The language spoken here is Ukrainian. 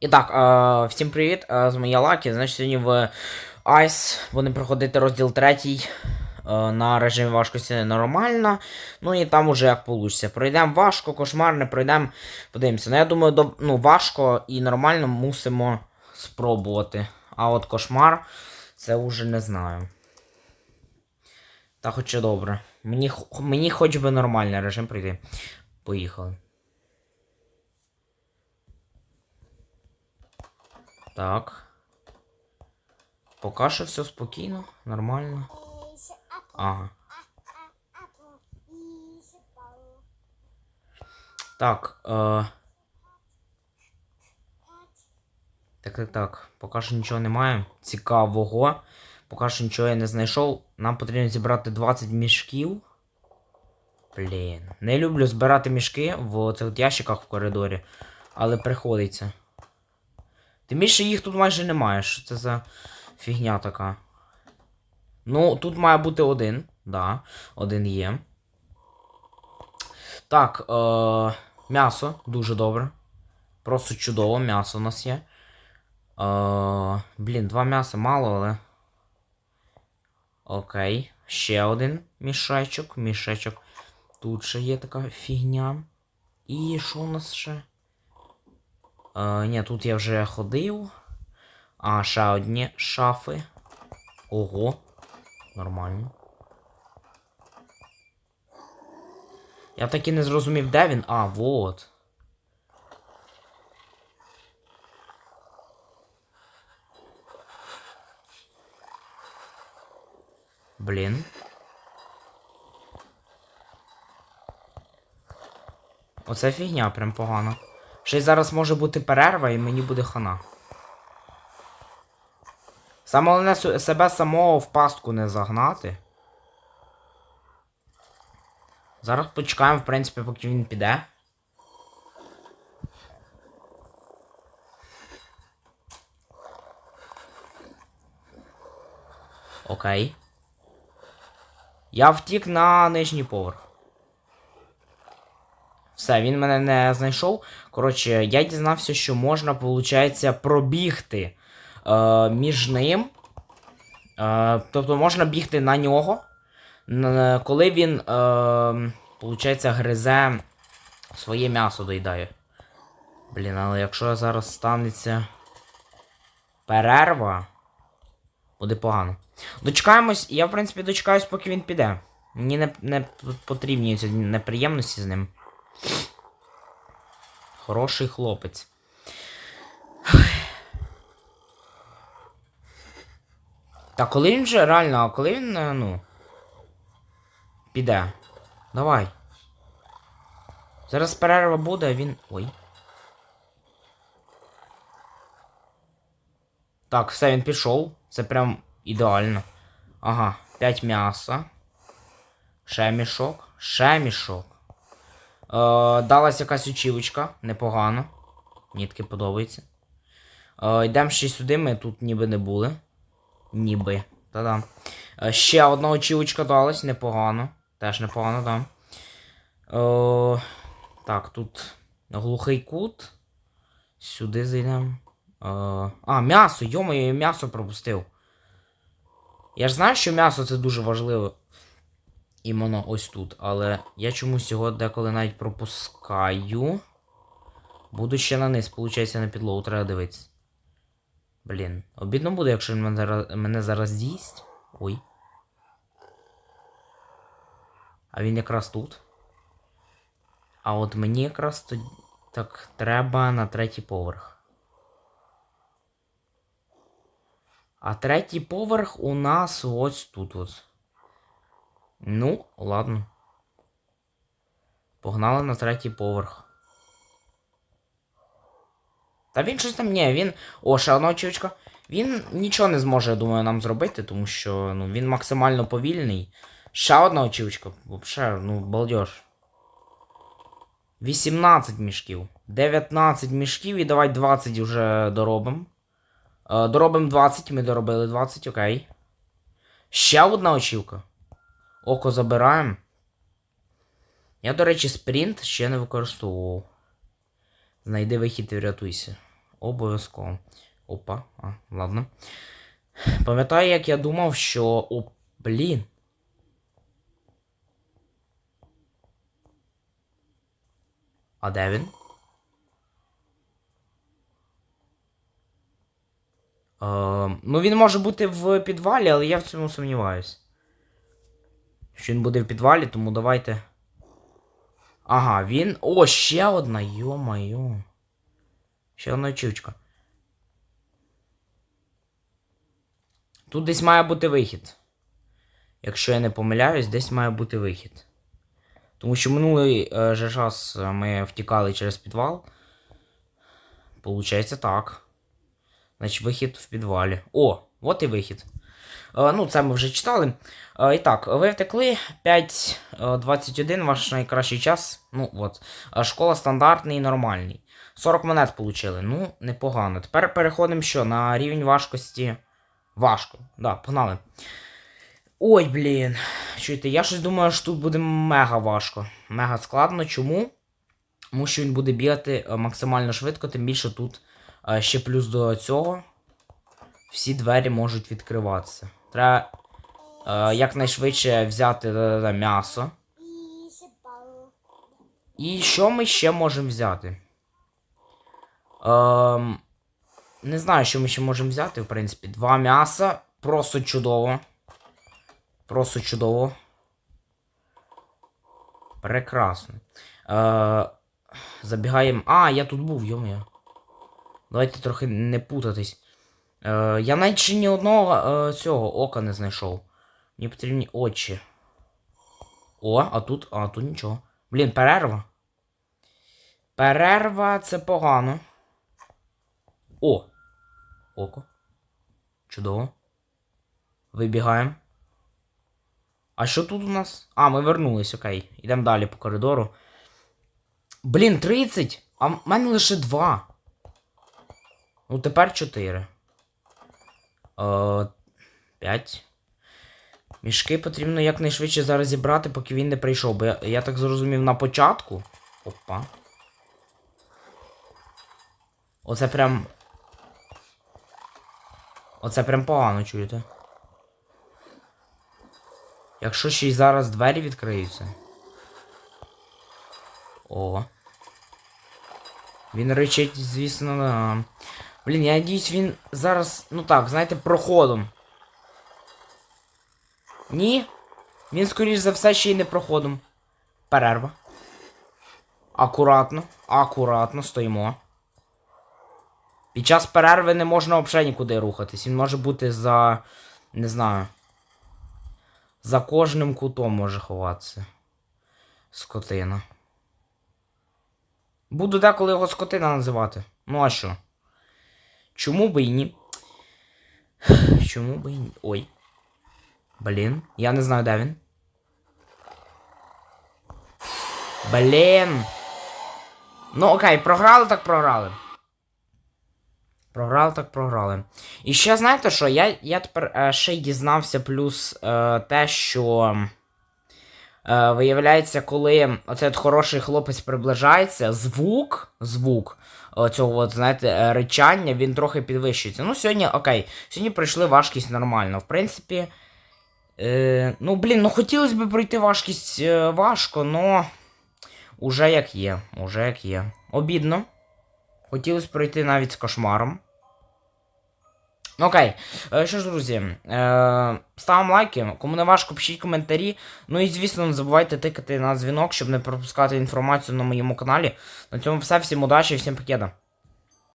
І так, е, всім привіт, е, з моя Лакі. Значить, сьогодні в Ice будемо проходити розділ третій е, на режимі важкості нормально. Ну і там уже як вийде. Пройдемо важко, кошмарне, пройдемо, подивимося. Ну, я думаю, до, ну, важко і нормально мусимо спробувати. А от кошмар, це вже не знаю. Та хоч і добре. Мені, мені хоч би нормальний режим пройти. Поїхали. Так. Поки що все спокійно, нормально. Ага. Так. Е... Так, так, так. Поки що нічого немає. Цікавого. Поки що нічого я не знайшов. Нам потрібно зібрати 20 мішків. Блін. Не люблю збирати мішки в цих ящиках в коридорі. Але приходиться. Тим більше їх тут майже немає. Що це за фігня така? Ну, тут має бути один. Да, один є. Так, е- м'ясо дуже добре. Просто чудово, м'ясо у нас є. Е- блін, два м'яса мало, але. Окей. Ще один мішечок. Мішечок. Тут ще є така фігня. І що у нас ще? Е, ні, тут я вже ходив. А, ще одні шафи. Ого. Нормально. Я так і не зрозумів, де він. А, вот. Блін. Оце фігня прям погано. Ще й зараз може бути перерва і мені буде хана. Саме головне себе самого в пастку не загнати. Зараз почекаємо, в принципі, поки він піде. Окей. Я втік на нижній поверх. Все, він мене не знайшов. Коротше, я дізнався, що можна, виходить, пробігти е, між ним. Е, тобто можна бігти на нього, коли він, е, гризе своє м'ясо доїдає. Блін, але якщо зараз станеться перерва, буде погано. Дочекаємось, я, в принципі, дочекаюсь, поки він піде. Мені не, не потрібні ці неприємності з ним. Хороший хлопець. Та коли він же реально, а коли він, е, ну. Піде. Давай. Зараз перерва буде, а він. Ой. Так, все, він пішов. Це прям ідеально. Ага, 5 м'яса. Ще мішок. Ще мішок. Е, далась якась очівочка, непогано. Мені таке подобається. Е, йдемо ще сюди, ми тут ніби не були. Ніби. Та-да. Е, ще одна очівочка далась, непогано. Теж непогано, да. Е, так, тут глухий кут. Сюди зайдемо. А, м'ясо, йомою, я м'ясо пропустив. Я ж знаю, що м'ясо це дуже важливо. Іменно ось тут. Але я чомусь його деколи навіть пропускаю. Буду ще на низ, виходить, на підлогу, треба дивитися. Блін, обідно буде, якщо він мене зараз, мене зараз з'їсть. Ой. А він якраз тут. А от мені якраз тоді так треба на третій поверх. А третій поверх у нас ось тут ось. Ну, ладно. Погнали на третій поверх. Та він щось там. Ні, він. О, ще одна очівочка. Він нічого не зможе, я думаю, нам зробити, тому що ну, він максимально повільний. Ще одна очівочка. Вообще, ну, балдеж. 18 мішків. 19 мішків і давай 20 вже доробимо. Е, доробимо 20, ми доробили 20, окей. Ще одна очівка. Око забираємо. Я, до речі, спринт ще не використовував. Знайди вихід і врятуйся. Обов'язково. Опа, а, ладно. Пам'ятаю, як я думав, що. О, блін. А де він? Е, ну, він може бути в підвалі, але я в цьому сумніваюсь. Що він буде в підвалі, тому давайте. Ага, він. О, ще одна, йо-майо. Ще одна чучка. Тут десь має бути вихід. Якщо я не помиляюсь, десь має бути вихід. Тому що минулий е, же раз е, ми втікали через підвал. Получається так. Значить, вихід в підвалі. О, от і вихід. Е, ну, це ми вже читали. Е, і так, ви втекли 5.21, ваш найкращий час. Ну, от. Е, Школа стандартний і нормальний. 40 монет получили. Ну, непогано. Тепер переходимо що? На рівень важкості. Важко. Да, погнали. Ой, блін. Чуєте, я щось думаю, що тут буде мега важко. Мега складно. Чому? Тому що він буде бігати е, максимально швидко, тим більше тут е, ще плюс до цього. Всі двері можуть відкриватися. Треба е, якнайшвидше взяти е, м'ясо. І ще. І що ми ще можемо взяти? Ем, не знаю, що ми ще можемо взяти, в принципі. Два м'яса. Просто чудово. Просто чудово. Прекрасно. Е, забігаємо. А, я тут був, йомаю. Давайте трохи не путатись. Е, я навіть ще ні одного е, цього ока не знайшов. Мені потрібні очі. О, а тут. А, тут нічого. Блін, перерва. Перерва це погано. О! Око. Чудово. Вибігаємо. А що тут у нас? А, ми вернулись, окей. Йдемо далі по коридору. Блін, 30! А в мене лише 2. Ну, тепер 4. Е, 5. Мішки потрібно якнайшвидше зараз зібрати, поки він не прийшов. Бо я, я так зрозумів на початку. Опа. Оце прям. Оце прям погано чуєте. Якщо ще й зараз двері відкриються. О. Він речить, звісно, на. Блін, я надіюсь, він зараз. Ну так, знаєте, проходом. Ні. Він, скоріш за все, ще й не проходом. Перерва. Акуратно. Акуратно стоїмо. Під час перерви не можна взагалі нікуди рухатись. Він може бути за. Не знаю. За кожним кутом може ховатися. Скотина. Буду деколи його скотина називати. Ну а що? Чому би і ні? Чому би і ні? Ой. Блін, я не знаю, де він. Блін. Ну окей, програли, так програли. Програли, так програли. І ще знаєте що? Я я тепер е, ще й дізнався плюс е, те, що. Е, виявляється, коли оцей от хороший хлопець приближається, звук, звук цього, от, знаєте, е, речання, він трохи підвищується. Ну, сьогодні, окей, сьогодні пройшли важкість нормально. В принципі. Е, ну, блін, ну хотілося б пройти важкість е, важко, но. Уже як є. Уже як є. Обідно. Хотілося пройти навіть з кошмаром. Окей. Е, Що ж, друзі, е, ставимо лайки. Кому не важко, пишіть коментарі. Ну і звісно, не забувайте тикати на дзвінок, щоб не пропускати інформацію на моєму каналі. На цьому все. Всім удачі, всім покеда.